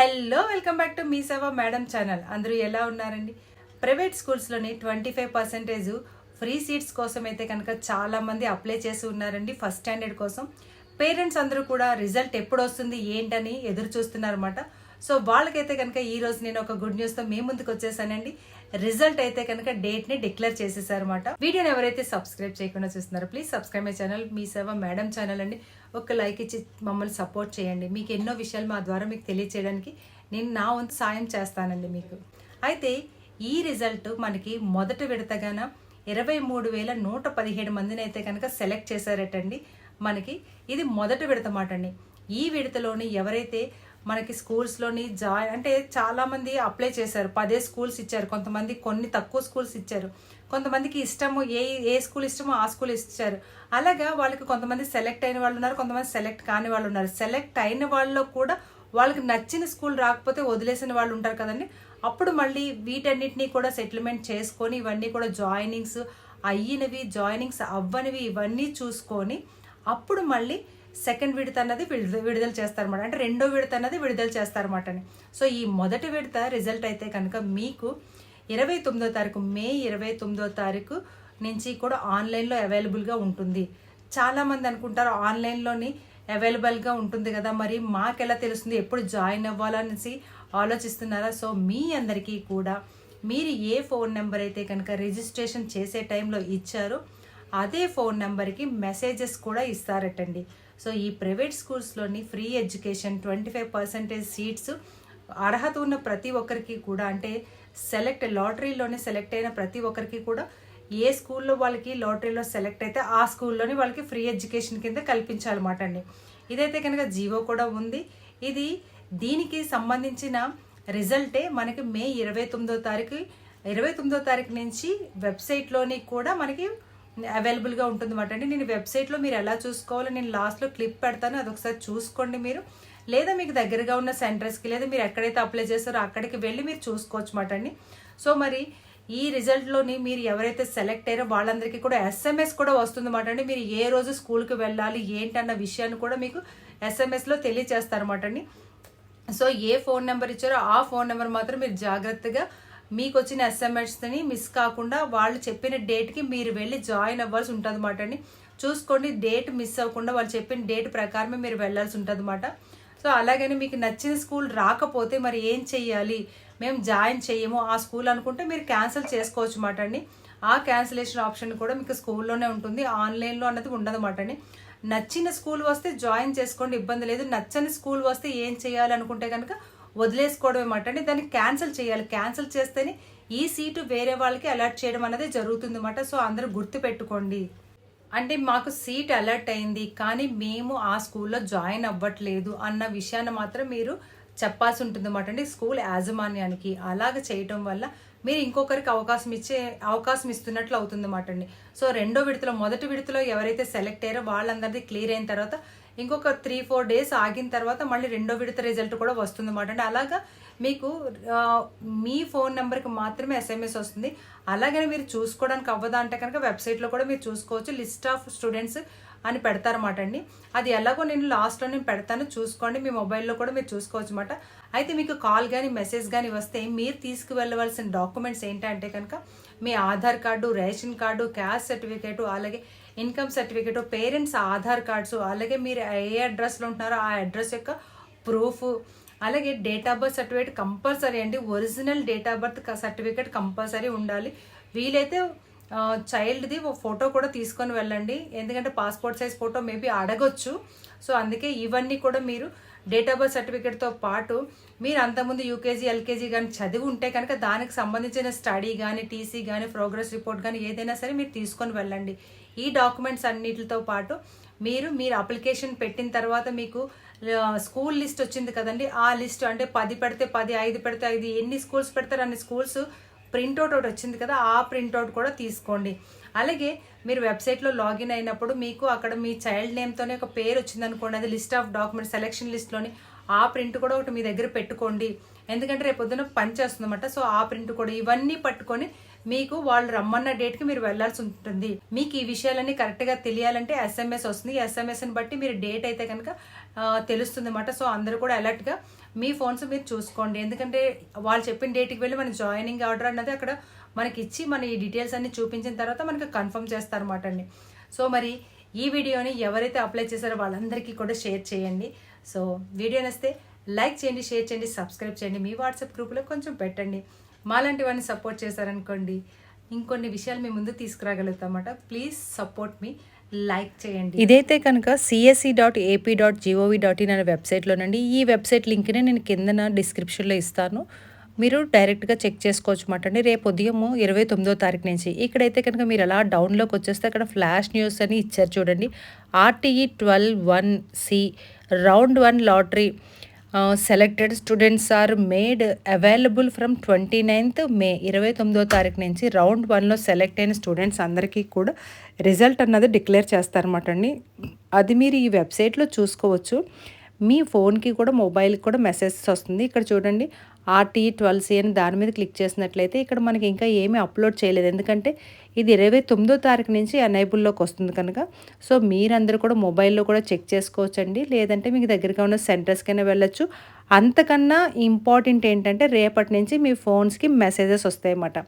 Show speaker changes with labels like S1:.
S1: Hello welcome back to Mee Seva madam channel. అందరూ ఎలా ఉన్నారండి? Private స్కూల్స్లోని twenty five percentage free seats కోసం అయితే కనుక చాలామంది అప్లై చేసి ఉన్నారండి ఫస్ట్ స్టాండర్డ్ కోసం. పేరెంట్స్ అందరూ కూడా రిజల్ట్ ఎప్పుడు వస్తుంది ఏంటని ఎదురు చూస్తున్నారన్నమాట సో వాళ్ళకైతే కనుక ఈ రోజు నేను ఒక గుడ్ న్యూస్తో మీ ముందుకు వచ్చేసానండి. రిజల్ట్ అయితే కనుక డేట్ని డిక్లేర్ చేసేసారన్నమాట. వీడియోని ఎవరైతే సబ్స్క్రైబ్ చేయకుండా చూస్తున్నారో please subscribe my channel Mee Seva madam channel అండి. ఒక లైక్ ఇచ్చి మమ్మల్ని సపోర్ట్ చేయండి. మీకు ఎన్నో విషయాలు మా ద్వారా మీకు తెలియచేయడానికి నేను నా వంతు సాయం చేస్తానండి మీకు. అయితే ఈ రిజల్ట్ మనకి మొదటి విడతగాన ఇరవై మూడు వేల నూట పదిహేడు మందిని అయితే కనుక సెలెక్ట్ చేశారటండి. మనకి ఇది మొదటి విడత మాట అండి ఈ విడతలోని ఎవరైతే మనకి స్కూల్స్లోని జాయిన్ అంటే చాలామంది అప్లై చేశారు. పదే స్కూల్స్ ఇచ్చారు. కొంతమంది కొన్ని తక్కువ స్కూల్స్ ఇచ్చారు. కొంతమందికి ఇష్టము ఏ ఏ స్కూల్ ఇష్టమో ఆ స్కూల్ ఇచ్చారు. అలాగా వాళ్ళకి కొంతమంది సెలెక్ట్ అయిన వాళ్ళు ఉన్నారు కొంతమంది సెలెక్ట్ కాని వాళ్ళు ఉన్నారు. సెలెక్ట్ అయిన వాళ్ళలో కూడా వాళ్ళకి నచ్చిన స్కూల్ రాకపోతే వదిలేసిన వాళ్ళు ఉంటారు కదండి. అప్పుడు మళ్ళీ వీటన్నిటినీ కూడా సెటిల్మెంట్ చేసుకొని ఇవన్నీ కూడా జాయినింగ్స్ అయినవి జాయినింగ్స్ అవ్వనివి ఇవన్నీ చూసుకొని అప్పుడు మళ్ళీ సెకండ్ విడత అన్నది విడుదల విడుదల చేస్తారన్నమాట. అంటే రెండో విడత అన్నది విడుదల చేస్తారన్నమాట అని సో ఈ మొదటి విడత రిజల్ట్ అయితే కనుక మీకు ఇరవై తొమ్మిదో తారీఖు మే ఇరవై తొమ్మిదో తారీఖు నుంచి కూడా ఆన్లైన్లో అవైలబుల్గా ఉంటుంది. చాలామంది అనుకుంటారు ఆన్లైన్లోని అవైలబుల్గా ఉంటుంది కదా మరి మాకెలా తెలుస్తుంది? ఎప్పుడు జాయిన్ అవ్వాలనేసి ఆలోచిస్తున్నారా? సో మీ అందరికీ కూడా మీరు ఏ ఫోన్ నెంబర్ అయితే కనుక రిజిస్ట్రేషన్ చేసే టైంలో ఇచ్చారో అదే ఫోన్ నెంబర్కి మెసేజెస్ కూడా ఇస్తారటండి. సో ఈ private స్కూల్స్లోని free education twenty five percentage seats అర్హత ఉన్న ప్రతి ఒక్కరికి కూడా అంటే సెలెక్ట్ లాటరీలోనే సెలెక్ట్ అయిన ప్రతి ఒక్కరికి కూడా ఏ స్కూల్లో వాళ్ళకి లాటరీలో సెలెక్ట్ అయితే ఆ స్కూల్లోని వాళ్ళకి ఫ్రీ ఎడ్యుకేషన్ కింద కల్పించాలన్నమాట అండి. ఇదైతే కనుక జీవో కూడా ఉంది. ఇది దీనికి సంబంధించిన రిజల్టే మనకి మే ఇరవై తొమ్మిదో తారీఖు ఇరవై తొమ్మిదో తారీఖు నుంచి వెబ్సైట్లోని కూడా మనకి అవైలబుల్గా ఉంటుంది అనమాట అండి నేను వెబ్సైట్లో మీరు ఎలా చూసుకోవాలో నేను లాస్ట్లో క్లిప్ పెడతాను. అది ఒకసారి చూసుకోండి మీరు. లేదా మీకు దగ్గరగా ఉన్న సెంటర్స్కి లేదా మీరు ఎక్కడైతే అప్లై చేస్తారో అక్కడికి వెళ్ళి మీరు చూసుకోవచ్చు మాట అండి. సో మరి ఈ రిజల్ట్లోని మీరు ఎవరైతే సెలెక్ట్ అయ్యారో వాళ్ళందరికీ కూడా ఎస్ఎంఎస్ కూడా వస్తుందన్నమాట అండి. మీరు ఏ రోజు స్కూల్కి వెళ్ళాలి ఏంటన్న విషయాన్ని కూడా మీకు ఎస్ఎంఎస్లో తెలియచేస్తారన్నమాట అండి. సో ఏ ఫోన్ నెంబర్ ఇచ్చారో ఆ ఫోన్ నెంబర్ మాత్రం మీరు జాగ్రత్తగా మీకు వచ్చిన ఎస్ఎంఎస్ని మిస్ కాకుండా వాళ్ళు చెప్పిన డేట్కి మీరు వెళ్ళి జాయిన్ అవ్వాల్సి ఉంటుంది అన్నమాట అండి. చూసుకోండి డేట్ మిస్ అవ్వకుండా వాళ్ళు చెప్పిన డేట్ ప్రకారమే మీరు వెళ్ళాల్సి ఉంటుంది అనమాట సో అలాగని మీకు నచ్చిన స్కూల్ రాకపోతే మరి ఏం చెయ్యాలి? మేము జాయిన్ చేయము ఆ స్కూల్ అనుకుంటే మీరు క్యాన్సిల్ చేసుకోవచ్చు అన్నమాట అండి. ఆ క్యాన్సిలేషన్ ఆప్షన్ కూడా మీకు స్కూల్లోనే ఉంటుంది. ఆన్లైన్లో అన్నది ఉండదన్నమాట అండి. నచ్చిన స్కూల్ వస్తే జాయిన్ చేసుకోండి ఇబ్బంది లేదు. నచ్చని స్కూల్ వస్తే ఏం చేయాలనుకుంటే కనుక వదిలేసుకోవడం అనమాట దాన్ని క్యాన్సిల్ చేయాలి. క్యాన్సిల్ చేస్తేనే ఈ సీటు వేరే వాళ్ళకి అలర్ట్ చేయడం అనేది జరుగుతుంది అనమాట సో అందరూ గుర్తుపెట్టుకోండి. అంటే మాకు సీట్ అలర్ట్ అయింది కానీ మేము ఆ స్కూల్లో జాయిన్ అవ్వట్లేదు అన్న విషయాన్ని మాత్రం మీరు చెప్పాల్సి ఉంటుంది అనమాట అండి స్కూల్ యాజమాన్యానికి అలాగ చేయటం వల్ల మీరు ఇంకొకరికి అవకాశం ఇచ్చే అవకాశం ఇస్తున్నట్లు అవుతుంది అన్నమాట అండి. సో రెండో విడతలో మొదటి విడతలో ఎవరైతే సెలెక్ట్ అయ్యారో వాళ్ళందరిది క్లియర్ అయిన తర్వాత ఇంకొక త్రీ ఫోర్ డేస్ ఆగిన తర్వాత మళ్ళీ రెండో విడత రిజల్ట్ కూడా వస్తుంది అన్నమాట అండి. అలాగా మీకు మీ ఫోన్ నెంబర్కి మాత్రమే ఎస్ఎంఎస్ వస్తుంది. అలాగని మీరు చూసుకోవడానికి అవ్వదా అంటే కనుక వెబ్సైట్లో కూడా మీరు చూసుకోవచ్చు. లిస్ట్ ఆఫ్ స్టూడెంట్స్ అని పెడతారన్నమాట అండి. అది ఎలాగో నేను లాస్ట్లో నేను పెడతాను. చూసుకోండి మీ మొబైల్లో కూడా మీరు చూసుకోవచ్చు అనమాట అయితే మీకు కాల్ కానీ మెసేజ్ కానీ వస్తే మీరు తీసుకువెళ్ళవలసిన డాక్యుమెంట్స్ ఏంటంటే కనుక మీ Aadhaar card ration card caste certificate అలాగే income certificate parents Aadhaar cards అలాగే మీరు ఏ అడ్రస్లో ఉంటున్నారో ఆ అడ్రస్ యొక్క ప్రూఫ్ అలాగే date of birth certificate compulsory అండి. Original date of birth certificate compulsory ఉండాలి. వీలైతే చైల్డ్ది ఓ ఫోటో కూడా తీసుకొని వెళ్ళండి. ఎందుకంటే పాస్పోర్ట్ సైజ్ ఫోటో మేబీ అడగొచ్చు. సో అందుకే ఇవన్నీ కూడా మీరు డేట్ ఆఫ్ బర్త్ సర్టిఫికేట్తో పాటు మీరు అంతకుముందు యూకేజీ ఎల్కేజీ కానీ చదివి ఉంటే కనుక దానికి సంబంధించిన స్టడీ కానీ టీసీ కానీ ప్రోగ్రెస్ రిపోర్ట్ కానీ ఏదైనా సరే మీరు తీసుకొని వెళ్ళండి. ఈ డాక్యుమెంట్స్ అన్నిటితో పాటు మీరు మీరు అప్లికేషన్ పెట్టిన తర్వాత మీకు స్కూల్ లిస్ట్ వచ్చింది కదండి. ఆ లిస్ట్ అంటే పది పెడితే పది ఐదు పెడితే ఐదు ఎన్ని స్కూల్స్ పెడతారు? అన్ని స్కూల్స్ ప్రింట్అవుట్ ఒకటి వచ్చింది కదా ఆ ప్రింట్అవుట్ కూడా తీసుకోండి. అలాగే మీరు వెబ్సైట్లో లాగిన్ అయినప్పుడు మీకు అక్కడ మీ చైల్డ్ నేమ్తోనే ఒక పేరు వచ్చింది అనుకోండి అది లిస్ట్ ఆఫ్ డాక్యుమెంట్స్ సెలెక్షన్ లిస్ట్లోని ఆ ప్రింట్ కూడా ఒకటి మీ దగ్గర పెట్టుకోండి. ఎందుకంటే రేపు పొద్దున పని చేస్తుందన్నమాట సో ఆ ప్రింట్ కూడా ఇవన్నీ పట్టుకొని మీకు వాళ్ళు రమ్మన్న డేట్కి మీరు వెళ్ళాల్సి ఉంటుంది. మీకు ఈ విషయాలన్నీ కరెక్ట్గా తెలియాలంటే ఎస్ఎంఎస్ వస్తుంది. ఎస్ఎంఎస్ని బట్టి మీరు డేట్ అయితే కనుక తెలుస్తుంది అనమాట సో అందరూ కూడా అలర్ట్గా మీ ఫోన్స్ మీరు చూసుకోండి. ఎందుకంటే వాళ్ళు చెప్పిన డేట్కి వెళ్ళి మన జాయినింగ్ ఆర్డర్ అన్నది అక్కడ మనకి ఇచ్చి మన ఈ డీటెయిల్స్ అన్ని చూపించిన తర్వాత మనకి కన్ఫర్మ్ చేస్తారన్నమాట అండి. సో మరి ఈ వీడియోని ఎవరైతే అప్లై చేశారో వాళ్ళందరికీ కూడా షేర్ చేయండి. సో వీడియో నస్తే లైక్ చేయండి షేర్ చేయండి సబ్స్క్రైబ్ చేయండి. మీ వాట్సాప్ గ్రూప్లో కొంచెం పెట్టండి. మాలాంటి వాడిని సపోర్ట్ చేశారనుకోండి ఇంకొన్ని విషయాలు మీ ముందు తీసుకురాగలుగుతామట. ప్లీజ్ సపోర్ట్ మీ లైక్ చేయండి. ఇదైతే కనుక CSC dot AP dot GOV dot in అనే వెబ్సైట్లోనండి ఈ వెబ్సైట్ లింక్ని నేను కిందన డిస్క్రిప్షన్లో ఇస్తాను. మీరు డైరెక్ట్గా చెక్ చేసుకోవచ్చు మాట అండి. రేపు ఉదయం ఇరవై తొమ్మిదో తారీఖు నుంచి ఇక్కడైతే కనుక మీరు అలా డౌన్లోకి వచ్చేస్తే అక్కడ ఫ్లాష్ న్యూస్ అని ఇచ్చారు చూడండి. RTE twelve one C round one lottery selected students are made available from twenty ninth May ఇరవై తొమ్మిదో తారీఖు నుంచి రౌండ్ వన్లో సెలెక్ట్ అయిన స్టూడెంట్స్ అందరికీ కూడా రిజల్ట్ అన్నది డిక్లేర్ చేస్తారన్నమాట అండి. అది మీరు ఈ వెబ్సైట్లో చూసుకోవచ్చు. మీ ఫోన్కి కూడా మొబైల్కి కూడా మెసేజెస్ వస్తుంది. ఇక్కడ చూడండి ఆర్టీ ట్వెల్వ్ సి అని దాని మీద క్లిక్ చేసినట్లయితే ఇక్కడ మనకి ఇంకా ఏమీ అప్లోడ్ చేయలేదు. ఎందుకంటే ఇది ఇరవై తొమ్మిదో తారీఖు నుంచి ఎనైబుల్లోకి వస్తుంది కనుక. సో మీరందరూ కూడా మొబైల్లో కూడా చెక్ చేసుకోవచ్చండి. లేదంటే మీకు దగ్గరగా ఉన్న సెంటర్స్కైనా వెళ్ళొచ్చు. అంతకన్నా ఇంపార్టెంట్ ఏంటంటే రేపటి నుంచి మీ ఫోన్స్కి మెసేజెస్ వస్తాయన్నమాట.